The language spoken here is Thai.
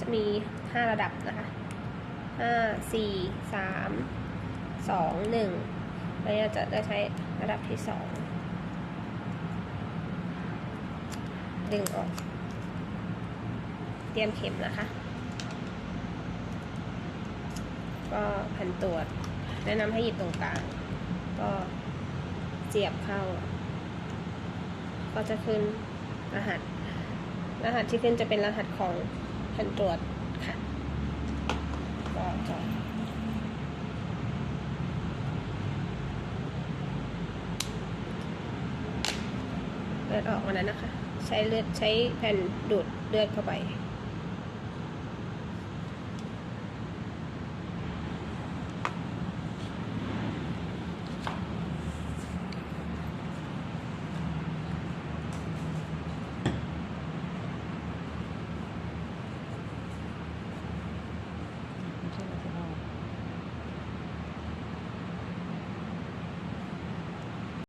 จะมี 5 ระดับนะคะห้าสี่สามสองหนึ่งแล้วเราจะได้ใช้ระดับที่สองดึงออก เตรียมเข็มนะคะ ก็แผ่นตรวจ แนะนำให้หยิบตรงกลาง ก็เสียบเข้า ก็จะขึ้นรหัส รหัสที่ขึ้นจะเป็นรหัสของ แผ่นตรวจค่ะก็จอเลือดออกมาแล้วนะคะ ใช้เลือดใช้แผ่นดูดเลือดเข้าไป Thank you.